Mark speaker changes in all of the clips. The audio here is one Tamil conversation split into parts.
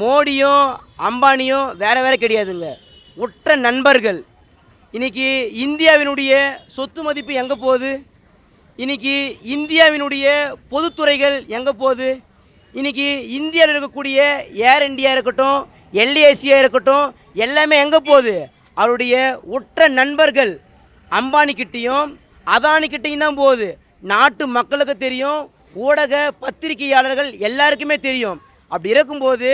Speaker 1: மோடியும் அம்பானியும் வேறு வேறு கிடையாதுங்க. உற்ற நண்பர்கள். இன்னைக்கு இந்தியாவினுடைய சொத்து மதிப்பு எங்கே போகுது? இன்றைக்கி இந்தியாவினுடைய பொதுத்துறைகள் எங்கே போகுது? இன்றைக்கி இந்தியாவில் இருக்கக்கூடிய ஏர் இந்தியா இருக்கட்டும் எல்ஏசியாக இருக்கட்டும் எல்லாமே எங்கே போகுது? அவருடைய உற்ற நண்பர்கள் அம்பானிக்கிட்டேயும் அதானிக்கிட்டேயும் தான் போகுது. நாட்டு மக்களுக்கு தெரியும் ஊடக பத்திரிகையாளர்கள் எல்லாருக்குமே தெரியும். அப்படி இருக்கும்போது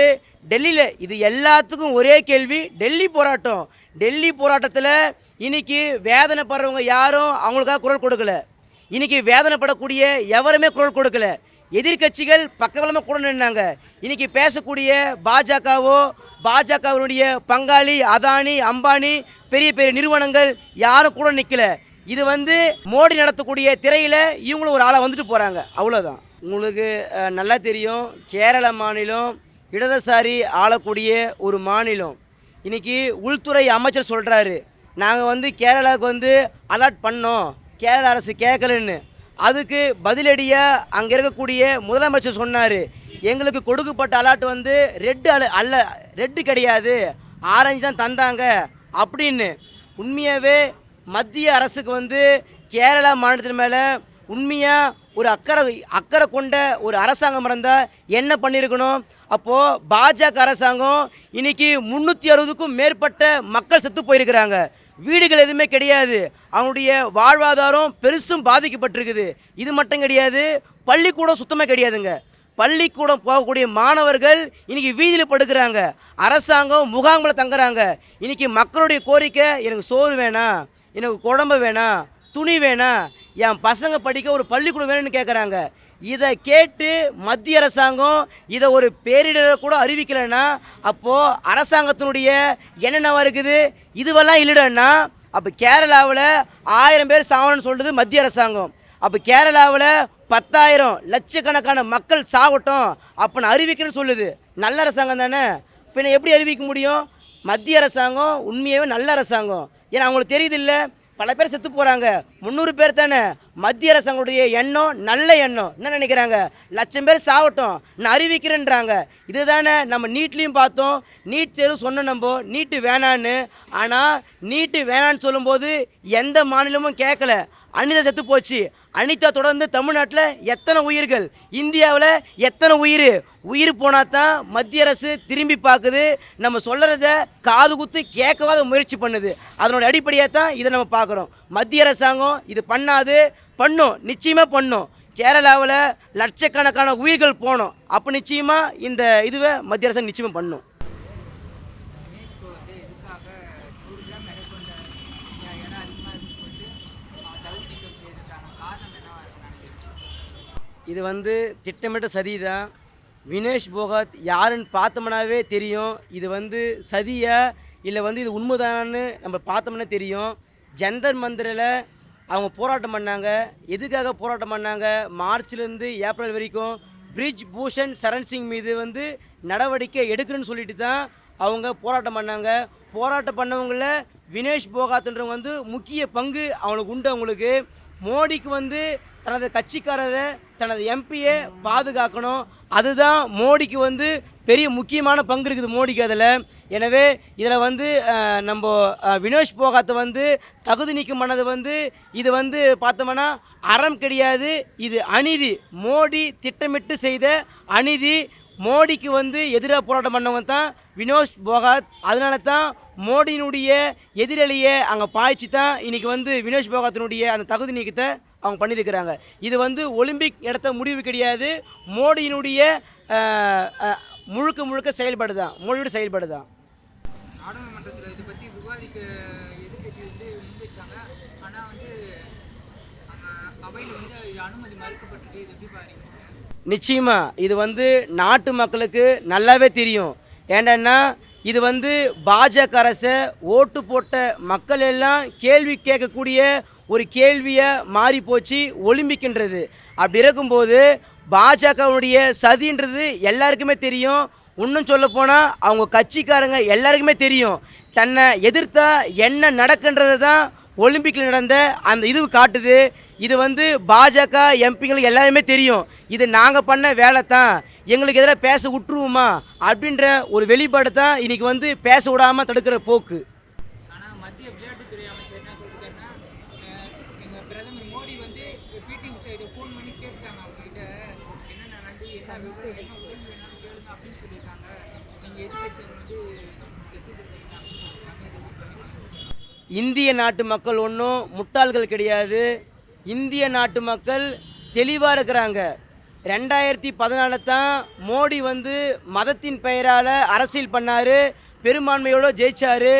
Speaker 1: டெல்லியில் இது எல்லாத்துக்கும் ஒரே கேள்வி டெல்லி போராட்டம். டெல்லி போராட்டத்தில் இன்னைக்கு வேதனைப்படுறவங்க யாரும் அவங்களுக்காக குரல் கொடுக்கல. இன்றைக்கி வேதனைப்படக்கூடிய எவருமே குரல் கொடுக்கல. எதிர்க்கட்சிகள் பக்கபலமாக கூட நின்னாங்க. இன்றைக்கி பேசக்கூடிய பாஜகவோ பாஜகவினுடைய பங்காளி அதானி அம்பானி பெரிய பெரிய நிறுவனங்கள் யாரும் கூட நிற்கல இது வந்து மோடி நடத்தக்கூடிய திரையில் இவங்களும் ஒரு ஆளாக வந்துட்டு போகிறாங்க அவ்வளோதான் உங்களுக்கு நல்லா தெரியும். கேரள மாநிலம் இடதுசாரி ஆளக்கூடிய ஒரு மாநிலம். இன்றைக்கி உள்துறை அமைச்சர் சொல்கிறாரு நாங்கள் வந்து கேரளாவுக்கு வந்து அலாட் பண்ணோம். கேரள அரசு கேட்கலன்னு அதுக்கு பதிலடியாக அங்கே இருக்கக்கூடிய முதலமைச்சர் சொன்னார் எங்களுக்கு கொடுக்கப்பட்ட அலாட் வந்து ரெட்டு அல அல்ல ரெட்டு கிடையாது. ஆரஞ்சு தான் தந்தாங்க. அப்படின்னு. உண்மையாகவே மத்திய அரசுக்கு வந்து கேரளா மாநிலத்தின் மேலே உண்மையாக ஒரு அக்கறை அக்கறை கொண்ட ஒரு அரசாங்கம் இருந்தால் என்ன பண்ணியிருக்கணும் அப்போது பாஜக அரசாங்கம் இன்றைக்கி முந்நூற்றி அறுபதுக்கும் மேற்பட்ட மக்கள் செத்து போயிருக்கிறாங்க. வீடுகள் எதுவுமே கிடையாது. அவனுடைய வாழ்வாதாரம் பெருசும் பாதிக்கப்பட்டிருக்குது. இது மட்டும் கிடையாது. பள்ளிக்கூடம் சுத்தமாக கிடையாதுங்க. பள்ளிக்கூடம் போகக்கூடிய மாணவர்கள் இன்றைக்கி வீதியில் படுக்கிறாங்க. அரசாங்கம் முகாம்களை தங்குறாங்க. இன்றைக்கி மக்களுடைய கோரிக்கை எனக்கு சோறு வேணாம் எனக்கு குழம்பு வேணாம் துணி வேணாம் என் பசங்க படிக்க ஒரு பள்ளிக்கூடம் வேணும்னு கேட்குறாங்க இதை கேட்டு மத்திய அரசாங்கம் இதை ஒரு பேரிடரை கூட அறிவிக்கலைன்னா அப்போது அரசாங்கத்தினுடைய என்னென்னவா இருக்குது? இதுவெல்லாம் இல்லைடன்னா அப்போ கேரளாவில் ஆயிரம் பேர் சாவணும்னு சொல்கிறது மத்திய அரசாங்கம். அப்போ கேரளாவில் பத்தாயிரம் லட்சக்கணக்கான மக்கள் சாகட்டும் அப்போ நான் அறிவிக்கிறேன்னு சொல்லுது. நல்ல அரசாங்கம் தானே? பின்ன எப்படி அறிவிக்க முடியும்? மத்திய அரசாங்கம் உண்மையாகவே நல்ல அரசாங்கம். ஏன்னா அவங்களுக்கு தெரியுது இல்லை? பல பேர் செத்து போகிறாங்க முந்நூறு பேர் தானே. மத்திய அரசங்களுடைய எண்ணம் நல்ல எண்ணம். என்ன நினைக்கிறாங்க? லட்சம் பேர் சாகட்டும். நான் அறிவிக்கிறேன்றாங்க. இதுதானே நம்ம நீட்லேயும் பார்த்தோம். நீட் தேர்வு சொன்ன நம்ம நீட்டு வேணான்னு. ஆனால் நீட்டு வேணான்னு சொல்லும்போது எந்த மாநிலமும் கேட்கல. அனிதா செத்து போச்சு. அனிதா தொடர்ந்து தமிழ்நாட்டில் எத்தனை உயிர்கள்? இந்தியாவில் எத்தனை உயிர்? உயிர் போனால் தான் மத்திய அரசு திரும்பி பார்க்குது. நம்ம சொல்கிறத காது குத்து கேட்கவாத முயற்சி பண்ணுது. அதனோட அடிப்படையாக தான் இதை நம்ம பார்க்குறோம். மத்திய அரசாங்கம் இது பண்ணாது. பண்ணும். நிச்சயமாக பண்ணும். கேரளாவில் லட்சக்கணக்கான உயிர்கள் போனோம். அப்போ நிச்சயமாக இந்த இதுவை மத்திய அரசு நிச்சயமாக பண்ணும். இது வந்து திட்டமிட்ட சதி தான் வினேஷ் போகாத் யாருன்னு பார்த்தோம்னாவே தெரியும். இது வந்து சதியா இல்லை வந்து இது உண்மைதானான்னு நம்ம பார்த்தோம்னா தெரியும். ஜந்தர் மந்திரில் அவங்க போராட்டம் பண்ணாங்க. எதுக்காக போராட்டம் பண்ணாங்க? மார்ச்லேருந்து ஏப்ரல் வரைக்கும் பிரிஜ் பூஷன் சரண் சிங் மீது வந்து நடவடிக்கை எடுக்கிறேன்னு சொல்லிட்டு தான் அவங்க போராட்டம் பண்ணாங்க. போராட்டம் பண்ணவங்கள வினேஷ் போகாத்ன்றவங்க வந்து முக்கிய பங்கு அவங்களுக்கு உண்டு அவங்களுக்கு. மோடிக்கு வந்து தனது கட்சிக்காரரை தனது எம்பியை பாதுகாக்கணும். அதுதான் மோடிக்கு வந்து பெரிய முக்கியமான பங்கு இருக்குது மோடிக்கு அதில். எனவே இதில் வந்து நம்ம வினோஷ் போகாத்தை வந்து தகுதி நீக்கம் பண்ணது வந்து இது வந்து பார்த்தோம்னா அறம் கிடையாது. இது அநீதி. மோடி திட்டமிட்டு செய்த அநீதி மோடிக்கு வந்து எதிராக போராட்டம் பண்ணவங்க தான் வினோஷ் போகாத். அதனால தான் மோடியினுடைய எதிராளியை அங்கே பாய்ச்சி தான் இன்னைக்கு வந்து வினோஷ் போகாத்தினுடைய அந்த தகுதி நீக்கத்தை அவங்க பண்ணியிருக்கிறாங்க. இது வந்து ஒலிம்பிக் இடத்த முடிவு கிடையாது. மோடியினுடைய முழுக்க முழுக்க செயல்பாடு தான் மோடியோட செயல்பாடு தான்
Speaker 2: நாடாளுமன்றத்தில் இதை பற்றி விவாதிக்க எதிர்கட்சி வந்து முன்வைச்சாங்க. ஆனால் வந்து அங்க அவையில் வந்து இது அனுமதி மறுக்கப்பட்டிருக்கு இது எப்படி பாருங்க
Speaker 1: நிச்சயமா இது வந்து நாட்டு மக்களுக்கு நல்லாவே தெரியும். ஏண்டன்னா இது வந்து பாஜக அரசை ஓட்டு போட்ட மக்கள் எல்லாம் கேள்வி கேட்கக்கூடிய ஒரு கேள்வியை மாறி போச்சு ஒலிம்பிக்கின்றது. அப்படி இருக்கும்போது பாஜகவுடைய சதின்றது எல்லாருக்குமே தெரியும். இன்னும் சொல்ல போனால் அவங்க கட்சிக்காரங்க எல்லாருக்குமே தெரியும். தன்னை எதிர்த்தா என்ன நடக்குன்றது தான் ஒலிம்பிக்கில் நடந்த அந்த இது காட்டுது. இது வந்து பாஜக எம்பிங்களுக்கு எல்லாருமே தெரியும். இது நாங்கள் பண்ண வேலை தான் எங்களுக்கு எதிராக பேச விட்டுருவோமா அப்படின்ற ஒரு வெளிப்பாடு தான் இன்றைக்கி வந்து பேச விடாமல் தடுக்கிற போக்கு. இந்திய நாட்டு மக்கள் ஒன்றும் முட்டாள்கள் கிடையாது. இந்திய நாட்டு மக்கள் தெளிவாக இருக்கிறாங்க. ரெண்டாயிரத்தி பதினாலில் தான் மோடி வந்து மதத்தின் பெயரால் அரசியல் பண்ணார் பெரும்பான்மையோடு ஜெயிச்சார்.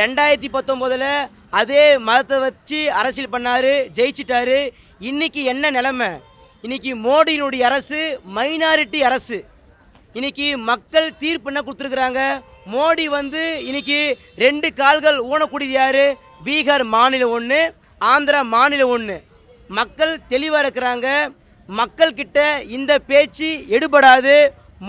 Speaker 1: ரெண்டாயிரத்தி பத்தொம்போதில் அதே மதத்தை வச்சு அரசியல் பண்ணார் ஜெயிச்சிட்டாரு. இன்றைக்கி என்ன நிலமை? இன்னைக்கு மோடியினுடைய அரசு மைனாரிட்டி அரசு. இன்றைக்கி மக்கள் தீர்ப்பு என்ன கொடுத்துருக்குறாங்க? மோடி வந்து இன்னைக்கு ரெண்டு கால்கள் ஊனக்கூடியது யார்? பீகார் மாநிலம் ஒன்று ஆந்திரா மாநிலம் ஒன்று மக்கள் தெளிவாக இருக்கிறாங்க. மக்கள்கிட்ட இந்த பேச்சு எடுபடாது.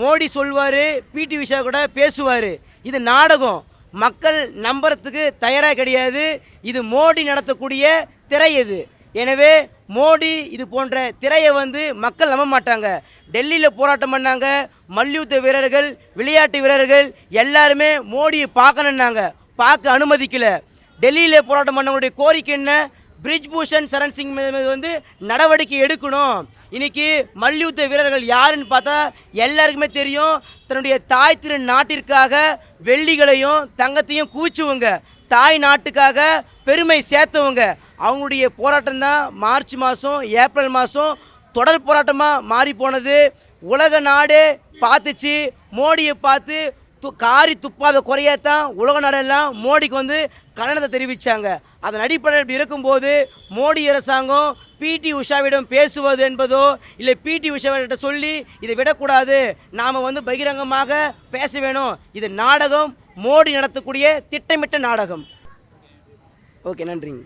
Speaker 1: மோடி சொல்வார் பிடி விஷா கூட பேசுவார். இது நாடகம். மக்கள் நம்புறதுக்கு தயாராக கிடையாது. இது மோடி நடத்தக்கூடிய திரை இது எனவே மோடி இது போன்ற திரையை வந்து மக்கள் நம்ப மாட்டாங்க. டெல்லியில் போராட்டம் பண்ணாங்க. மல்யுத்த வீரர்கள் விளையாட்டு வீரர்கள் எல்லாருமே மோடியை பார்க்கணுன்னாங்க பார்க்க அனுமதிக்கல. டெல்லியில் போராட்டம் பண்ணவங்களுடைய கோரிக்கை என்ன? பிரிஜ் பூஷன் சரண் சிங் மீது வந்து நடவடிக்கை எடுக்கணும். இன்னைக்கு மல்யுத்த வீரர்கள் யாருன்னு பார்த்தா எல்லாருக்குமே தெரியும். தன்னுடைய தாய் திரு நாட்டிற்காக வெள்ளிகளையும் தங்கத்தையும் கூச்சுவங்க. தாய் நாட்டுக்காக பெருமை சேர்த்தவங்க. அவங்களுடைய போராட்டம் தான் மார்ச் மாதம் ஏப்ரல் மாதம் தொடர் போராட்டமாக மாறி போனது. உலக நாடு பார்த்துச்சு. மோடியை பார்த்து து காரி துப்பாத குறையத்தான் உலக நாடெல்லாம் மோடிக்கு வந்து கண்டனத்தை தெரிவித்தாங்க அதன் அடிப்படையில் இப்படி இருக்கும்போது மோடி அரசாங்கம் பிடி உஷாவிடம் பேசுவது என்பதோ இல்லை பிடி உஷாவிட்ட சொல்லி இதை விடக்கூடாது. நாம் வந்து பகிரங்கமாக பேச வேணும். இது நாடகம் மோடி நடத்தக்கூடிய திட்டமிட்ட நாடகம். ஓகே நன்றிங்க.